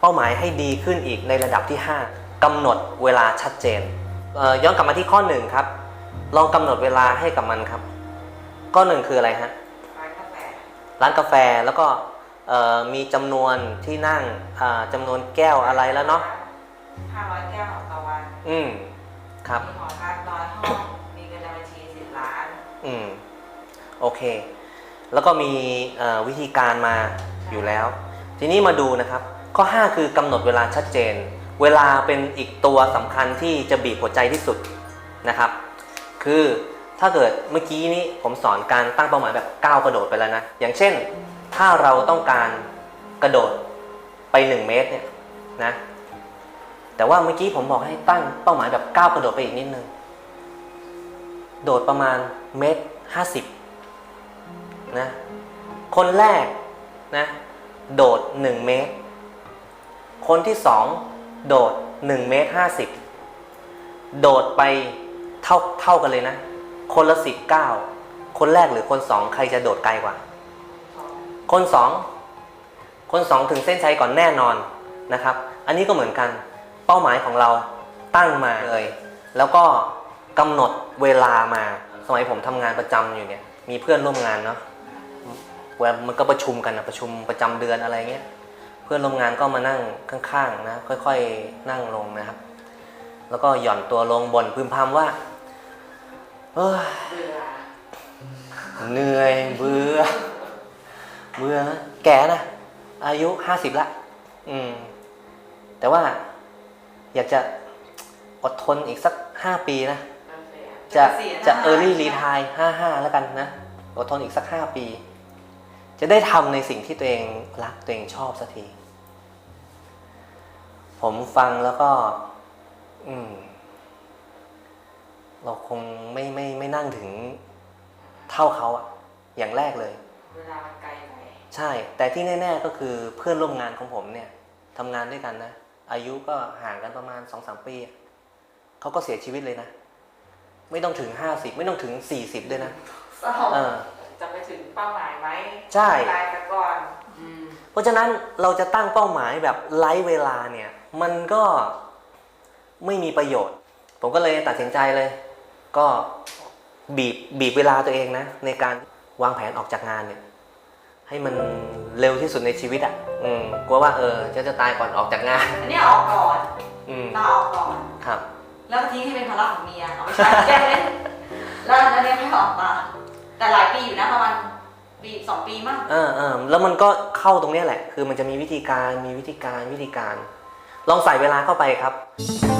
เป้าหมายให้ดีขึ้นอีกในระดับที่ 5กำหนดเวลาชัดเจนเอ่อย้อนกลับมาที่ข้อหนึ่งครับ ลองกำหนดเวลาให้กับมันครับ ข้อหนึ่งคืออะไรฮะ ร้านกาแฟ ร้านกาแฟแล้วก็เอ่อมีจำนวนที่นั่งอ่าจำนวนแก้วอะไรแล้วเนาะห้าร้อยแก้วต่อวัน อืม ครับ มีหอพักร้อยห้อง มีเงินในบัญชีสิบล้าน อืม โอเค แล้วก็มีเอ่อวิธีการมาอยู่แล้ว ทีนี้มาดูนะครับ ข้อ 5 คือกำหนดเวลาชัดเจน เวลาเป็นอีกตัวสำคัญที่จะบีบหัวใจที่สุดนะครับ คือถ้าเกิดเมื่อกี้นี้ผมสอนการตั้งเป้าหมายแบบก้าวกระโดดไปแล้วนะ อย่างเช่น ถ้าเราต้องการกระโดดไป 1 เมตรเนี่ยนะ แต่ว่าเมื่อกี้ผมบอกให้ตั้งเป้าหมายแบบก้าวกระโดดไปอีกนิดนึง โดดประมาณเมตรห้าสิบนะ คนแรกนะ โดด 1 เมตร คนที่2โดด1เมตร50 โดดไปเท่าเท่ากันเลยนะ คนละสิบเก้าคนแรกหรือคนสองใครจะโดดไกลกว่า คนสองคนสองถึงเส้นชัยก่อนแน่นอนนะครับ อันนี้ก็เหมือนกันเป้าหมายของเราตั้งมาเลย แล้วก็กำหนดเวลามา สมัยผมทำงานประจำอยู่เนี่ย มีเพื่อนร่วมงานเนาะเวลามันก็ประชุมกันนะประชุมประจำเดือนอะไรเงี้ย พื่อนร่วมงานก็มานั่งข้างๆนะค่อยๆนั่งลงนะครับ แล้วก็หย่อนตัวลงบนพึมพำว่าเอ้ยเบื่อเหนื่อยเบื่อเบื่อนะแก่นะอายุห้าสิบละ อืม แต่ว่าอยากจะอดทนอีกสักห้าปีนะ จะจะ early retire ห้าห้าแล้วกันนะ อดทนอีกสักห้าปี จะได้ทำในสิ่งที่ตัวเองรักตัวเองชอบสักที ผมฟังแล้วก็ อืม เราคงไม่ไม่ไม่นั่งถึงเท่าเขาอะอย่างแรกเลย เวลามันไกลไปใช่ แต่ที่แน่ ๆ ก็คือเพื่อนร่วมงานของผมเนี่ยทำงานด้วยกันนะ อายุก็ห่างกันประมาณสองสามปีอะเขาก็เสียชีวิตเลยนะ ไม่ต้องถึงห้าสิบไม่ต้องถึงสี่สิบด้วยนะสองเออ จะไปถึงเป้าหมายไหมใช่ ตายซะก่อนอืมเพราะฉะนั้นเราจะตั้งเป้าหมายแบบไร้เวลาเนี่ย มันก็ไม่มีประโยชน์ ผมก็เลยตัดสินใจเลย ก็บีบบีบเวลาตัวเองนะ ในการวางแผนออกจากงานเนี่ย ให้มันเร็วที่สุดในชีวิตอะ่ะ อืมกลัวว่าเออจะจะตายก่อนออกจากงาน อันนี้ออกก่อนอืมต้องออกก่อน ครับ แล้วทิ้งที่เป็นภาระของเมียเอาไม่ใช่แก้เล่นแล้วอันนี้ไม่ออกมา แต่หลายปีอยู่นะประมาณปีสองปีมั้งเออเออแล้วมันก็เข้าตรงเนี้ยแหละ คือมันจะมีวิธีการมีวิธีการวิธีการ ลองใส่เวลาเข้าไปครับ